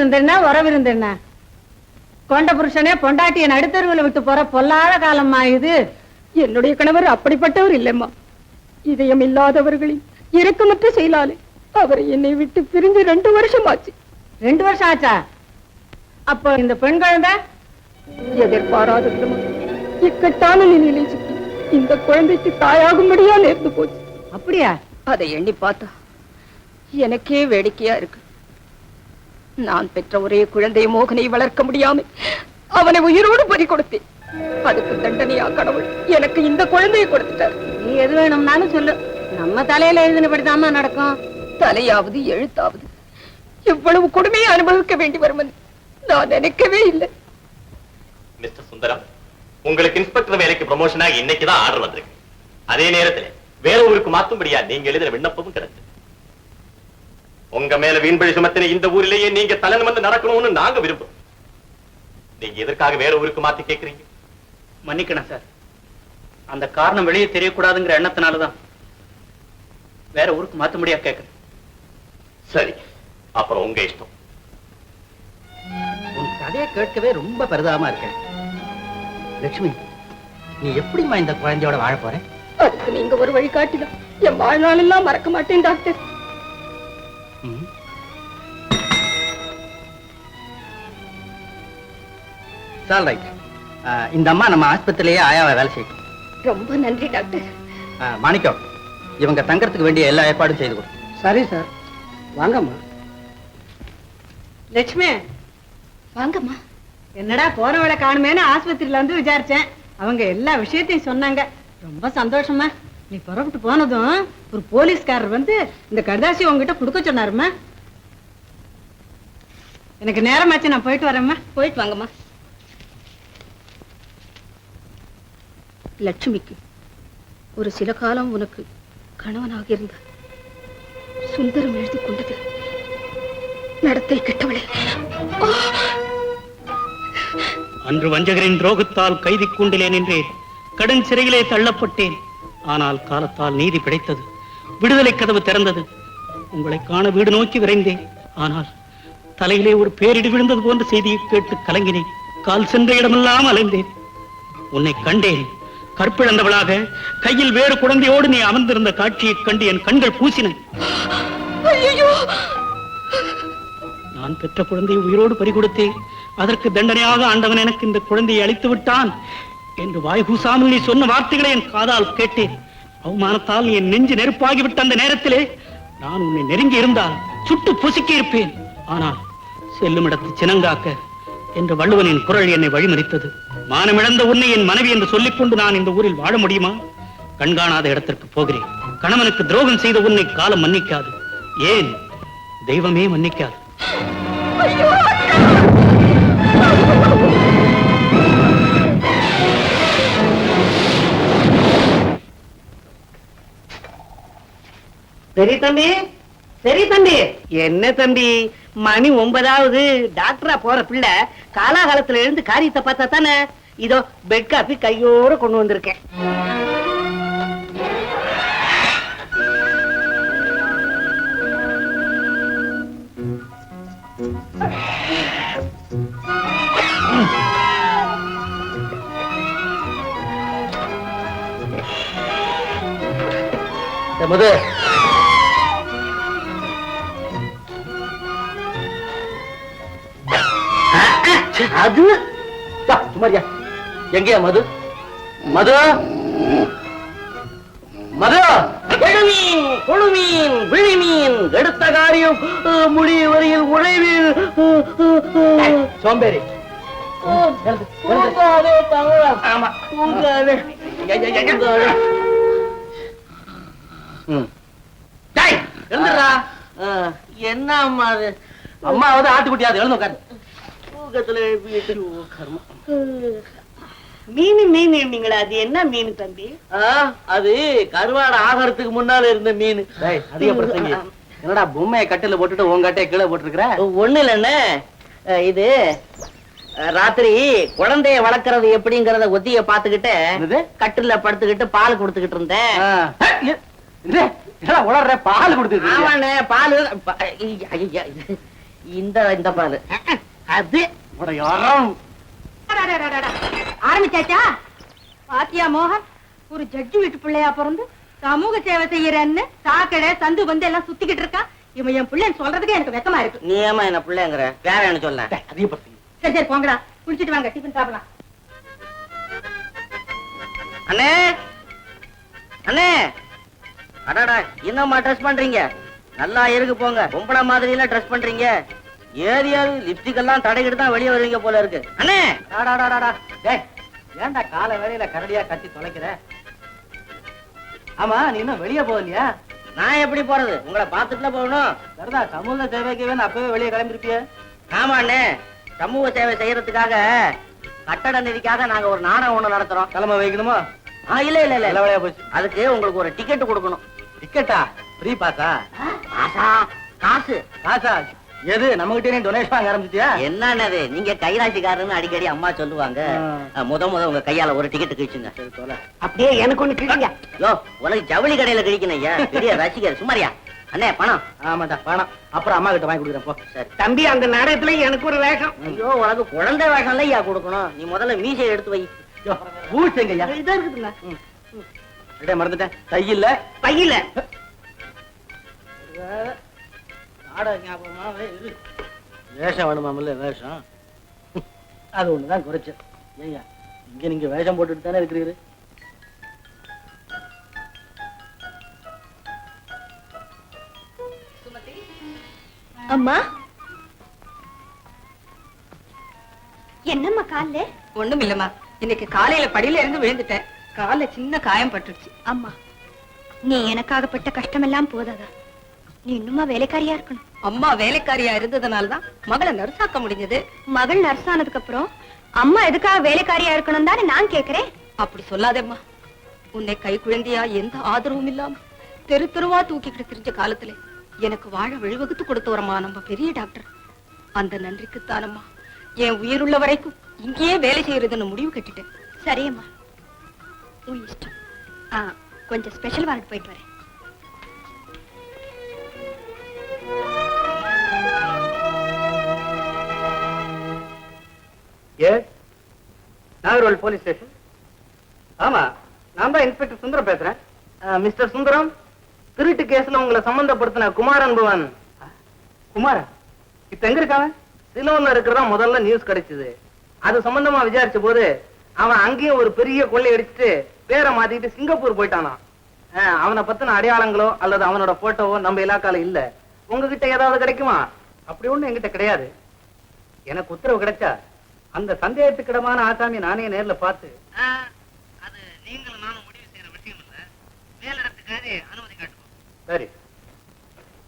இருந்தேன்னா உறவு இருந்தேன்னா கொண்ட புருஷனே பொண்டாட்டிய நடுத்தருவில் விட்டு போற பொல்லாத காலம்மா இது. என்னுடைய கணவர் அப்படிப்பட்டவர் இல்லைம்மா. இதயம் இல்லாதவர்களின் இரக்கமற்ற செயலாலே அவர் என்னை விட்டு பிரிஞ்சு ரெண்டு வருஷம் ஆச்சு ரெண்டு வருஷம் ஆச்சா? அப்போ இந்த பெண் குழந்தை? எதிர்பாராத விதமாக இக்கட்டான நிலையிலே சிக்கி இந்த குழந்தைக்கு தாயாகும்படியா நேர்ந்து போச்சு. அப்படியா? அதை எண்ணி பார்த்தா எனக்கே வேடிக்கையா இருக்கு. நான் பெற்ற ஒரே குழந்தை மோகனை வளர்க்க முடியாம அவனை உயிரோடு பறி கொடுத்தேன். அதுக்கு தண்டனையா கடவுள் எனக்கு இந்த குழந்தையை கொடுத்துட்டார். நீ எது வேணும்னாலும் சொல்லு. நம்ம தலையில எழுதினபடிதாம்மா நடக்கும். தலையாவது எழுத்தாவது. இவ்வளவு கொடுமையை அனுபவிக்க வேண்டி வரும் என்று நான் நினைக்கவே இல்லை. மிஸ்டர் சுந்தரம் உங்களுக்கு இன்ஸ்பெக்டர் வேலைக்கு ப்ரமோஷனா இன்னைக்கு தான் ஆர்டர் வந்திருக்கு. அதே நேரத்துல வேற ஊருக்கு மாத்தும்படியா நீங்க எழுதின விண்ணப்பமும் கிடைச்சு உங்க மேல வீண்பழி சுமத்தின இந்த ஊரிலேயே நீங்க தலை வந்து நடக்கணும்னு நாங்க விரும்புறோம். நீங்க எதற்காக வேற ஊருக்கு மாத்தி கேக்குறீங்க? மன்னிக்கணும் சார். அந்த காரணம் வெளியே தெரியக்கூடாதுங்கிற எண்ணத்தினாலதான். வேற ஊருக்கு மாத்த முடியா கேட்கறேன் சரி அப்புறம் உங்க இஷ்டம். உன் கதையை கேட்கவே ரொம்ப பரிதாபமா இருக்கேன். லட்சுமி நீ எப்படிம்மா இந்த குழந்தையோட வாழ போற? அதுக்கு நீங்க ஒரு வழி காட்டிதான் என் வாழ்நாளெல்லாம் மறக்க மாட்டேன் டாக்டர். All right. ஆ, இந்த அம்மா நம்ம ஆஸ்பத்திரியிலேயே ஆயாவை வேலை செய்யும். ரொம்ப நன்றி டாக்டர். மாணிக்கம் இவங்க தங்கறதுக்கு வேண்டிய எல்லா ஏற்பாடும் செய்து கொடு. சரி சார். வாங்கம்மா. லட்சுமி. வாங்கம்மா. என்னடா போறவளை காணுமேன்னு ஆஸ்பத்திரியில வந்து விசாரிச்சேன். அவங்க எல்லா விஷயத்தையும் சொன்னாங்க. ரொம்ப சந்தோஷமா. நீ புறப்பட்டு போனதும் ஒரு போலீஸ்காரர் வந்து இந்த கடுதாசி உங்ககிட்ட கொடுக்க சொன்னாருமா எனக்கு நேரமாச்சு நான் போயிட்டு வரேம்மா. போயிட்டு வாங்கம்மா. லட்சுமிக்கு ஒரு சில காலம் உனக்கு கணவனாக இருந்த சுந்தரம் எழுதி கொண்டது. நடத்தை கெட்டவளே. அன்று வஞ்சகரின் துரோகத்தால் கைதி கூண்டிலே நின்றேன். கடும் சிறையிலே தள்ளப்பட்டேன். ஆனால் காலத்தால் நீதி கிடைத்தது விடுதலை கதவு திறந்தது. உங்களை காண வீடு நோக்கி விரைந்தேன். ஆனால் தலையிலே ஒரு பேரிடி விழுந்தது போன்ற செய்தியை கேட்டு கலங்கினேன். கால் சென்ற இடமெல்லாம் அலைந்தேன். உன்னை கண்டேன். கற்பிழந்தவளாக கையில் வேறு குழந்தையோடு நீ அமர்ந்திருந்த காட்சியைக் கண்டு என் கண்கள் பூசின. நான் பெற்ற குழந்தையை உயிரோடு பறிகொடுத்தேன். அதற்கு தண்டனையாக ஆண்டவன் எனக்கு இந்த குழந்தையை அளித்து விட்டான். என்று வாய் கூசாமல் நீ சொன்ன வார்த்தைகளை என் காதால் கேட்டேன். அவமானத்தால் என் நெஞ்சு நெருப்பாகிவிட்ட அந்த நேரத்திலே நான் உன்னை நெருங்கி இருந்தால் சுட்டு பொசுக்கி இருப்பேன். ஆனால் செல்லும் இடத்து சினங்காக்க என்ற வள்ளுவனின் குரல் என்னை வழிமறித்தது. மானமிழந்த உன்னை என் மனைவி என்று சொல்லிக் கொண்டு நான் இந்த ஊரில் வாழ முடியுமா? கண்காணாத இடத்திற்கு போகிறேன். கணவனுக்கு துரோகம் செய்த உன்னை காலம் மன்னிக்காது. ஏன்? தெய்வமே மன்னிக்காது. சரி தம்பி சரி தம்பி. என்ன தம்பி? மணி ஒன்பதாவது. டாக்டரா போற பிள்ளை காலாகாலத்துல எழுந்து காரியத்தை பார்த்தா தானே? இதோ பெட் காபி கையோட கொண்டு வந்திருக்கேன். அது? சுமாரியா எங்கேயா மது? மது? மது? எழுமீன் கொழுமீன் விழிமீன். எடுத்த காரியம் முடிய வரையில் உழைவில். சோம்பேறி. தூங்காதே தவறா. ஆமா. தூங்காதே. என்ன அம்மா அம்மாவது ஆட்டுக்குட்டியாவது எழுந்து உட்காரு. கர்மம். மீன் மீன் நீங்களா அது என்ன மீன் தம்பி? அது கருவாடு ஆகிறதுக்கு முன்னால இருந்த மீன். டேய், அதிக பிரசங்கி என்னடா பொம்மையை கட்டில போட்டுட்டு உன் கட்டையை கீழே போட்டுருக்கிற? ஒண்ணு இல்லைன்னு இது ராத்திரி குழந்தைய வளர்க்கறது எப்படிங்கறத ஒத்திய பாத்துக்கிட்டு? கட்டில படுத்துக்கிட்டு பால் கொடுத்துக்கிட்டு இருந்தேன். உளர்ற? பால் ஆமாண்ணே பால். இந்த இந்த பாரு அது யாரும் அடடடடடா. ஆரம்பிச்சாச்சா? பாத்தியா மோகன் ஒரு ஜட்ஜி வீட்டு பிள்ளையா பிறந்து சமூக சேவை செய்யறேன்னு சாக்கடை சந்து வந்து எல்லாம் சுத்திக்கிட்டு இருக்கான் இவன் என் பிள்ளைன்னு சொல்றதுக்கு எனக்கு வெக்கமா இருக்கு. நீ ஏமா என்ன பிள்ளைங்கிற? வேற என்ன சொல்ல? அதிகப்படுத்தி சரி சரி போங்கடா. குளிச்சிட்டு வாங்க டிஃபன் சாப்பிடலாம். அண்ணே! அண்ணே! அடாடா என்னம்மா ட்ரெஸ் பண்றீங்க? நல்லா இருக்கு போங்க. பொம்பளை மாதிரி எல்லாம் ட்ரெஸ் பண்றீங்க. ஏது லிப்ஸ்டிக் எல்லாம் தான் வெளியே வருவீங்க போல இருக்கு. அண்ணே! டாடாடாடாடா. டேய், ஏன்டா காலை வேலையில கரடியா கட்டி தொலைக்கிற? ஆமா நீ இன்னும் வெளியே போகலையா? நான் எப்படி போறது? உங்களை பார்த்துட்டுல போகணும். சரிதா சமூக சேவைக்கு வேணும் அப்பவே வெளியே கிளம்பிருப்பிய. ஆமா அண்ணே. சமூக சேவை செய்யறதுக்காக கட்டட நிதிக்காக நாங்க ஒரு நாடகம் ஒண்ணு நடத்துறோம். கிளம்ப வைக்கணுமா ஆ, இல்ல இல்ல இல்ல. வேலையா போச்சு. அதுக்கு உங்களுக்கு ஒரு டிக்கெட் கொடுக்கணும். டிக்கெட்டா ஃப்ரீ பாஸா ஆசா காசு. காசா? எது நம்ம கிட்டே டொனேஷன் வாங்க ஆரம்பிச்சிட்டியா? என்னன்னது? நீங்க கைராசிக்காரன்னு அடிக்கடி அம்மா சொல்லுவாங்க. முத முத உங்க கையால ஒரு டிக்கெட் கிழிச்சுங்க. அப்படியே எனக்கு ஒண்ணு கிழிங்க. யோ உனக்கு ஜவுளி கடையில கிழிக்கணும் ஐயா. பெரிய ரசிகர் சுமாரியா? அண்ணே பணம்? ஆமாடா பணம். அப்புறம் அம்மா கிட்ட வாங்கி கொடுக்குறேன் போ. சரி. தம்பி அந்த நாடகத்துல எனக்கு ஒரு வேஷம். ஐயோ உனக்கு குழந்தை வேஷம்ல ஐயா கொடுக்கணும். நீ முதல்ல மீசையை எடுத்து வை. யோ, பூச்செங்க ஐயா. இதா இருக்குதுங்க. அப்படியே மறந்துட்டேன். கையில பையில நாடகம் ஞாபகமாவே இரு வேஷம் வேணுமாமல்ல வேஷம். அது ஒண்ணுதான் குறைச்சு ஐயா இங்க நீங்க வேஷம் போட்டுட்டு தானே இருக்கிறீரு? அம்மா. என்னம்மா கால்ல? ஒண்ணும் இல்லம்மா இன்னைக்கு காலையில படியில இருந்து விழுந்துட்டேன். கால்ல சின்ன காயம் பட்டுடுச்சு அம்மா நீ எனக்காகப்பட்ட கஷ்டமெல்லாம் போதாதா? நீ இன்னுமா வேலைக்காரியா இருக்கணும். அம்மா வேலைக்காரியா இருந்ததுனாலதான் மகளை நர்சாக்க முடிஞ்சது. மகள் நர்ஸ் ஆனதுக்கு அப்புறம் அம்மா எதுக்காக வேலைக்காரியா இருக்கணும் தானே நான் கேக்குறேன். அப்படி சொல்லாதேம்மா. உன்னை கை குழந்தையா எந்த ஆதரவும் இல்லாம தெரு தெருவா தூக்கிக்கிட்டு திரிஞ்ச காலத்துல எனக்கு வாழ வழிவகுத்து கொடுத்தவரம்மா நம்ம பெரிய டாக்டர். அந்த நன்றிக்குத்தானம்மா. என் உயிருள்ள வரைக்கும் இங்கேயே வேலை செய்யறதுன்னு முடிவு கட்டிட்டேன். சரியம்மா. உன் இஷ்டம். ஆ கொஞ்சம் ஸ்பெஷல் வார்டு போயிட்டு வரேன். எஸ் நாகர்கோவில் போலீஸ் ஸ்டேஷன் ஆமா நான் தான் இன்ஸ்பெக்டர் சுந்தரம் பேசுறேன். மிஸ்டர் சுந்தரம் திருட்டு கேஸ்ல உங்களை சம்பந்தப்படுத்தின குமார் அன்பவன். குமாரா இப்ப எங்க இருக்காங்க சிலோன்ல இருக்கிறதா முதல்ல நியூஸ் கிடைச்சது. அது சம்பந்தமா விசாரிச்ச போது அவன் அங்கேயும் ஒரு பெரிய கொள்ளை அடிச்சுட்டு பேரை மாத்திட்டு சிங்கப்பூர் போயிட்டானான் அவனை பத்தின அடையாளங்களோ அல்லது அவனோட போட்டோவோ நம்ம இலாக்கால இல்ல. உங்ககிட்ட ஏதாவது கிடைக்குமா? அப்படி ஒண்ணும் என்கிட்ட கிடையாது. எனக்கு உத்தரவு கிடைச்சா அந்த சந்தேகத்துக்கிடமான ஆசாமி நானே நேர்ல பார்த்து அது நீங்களும் நானும் முடிவு செய்யற விஷயம் இல்ல. மேலிடத்துக்காக அனுமதி காட்டுவோம். சரி.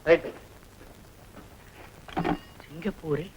ரைட் சிங்கப்பூரில்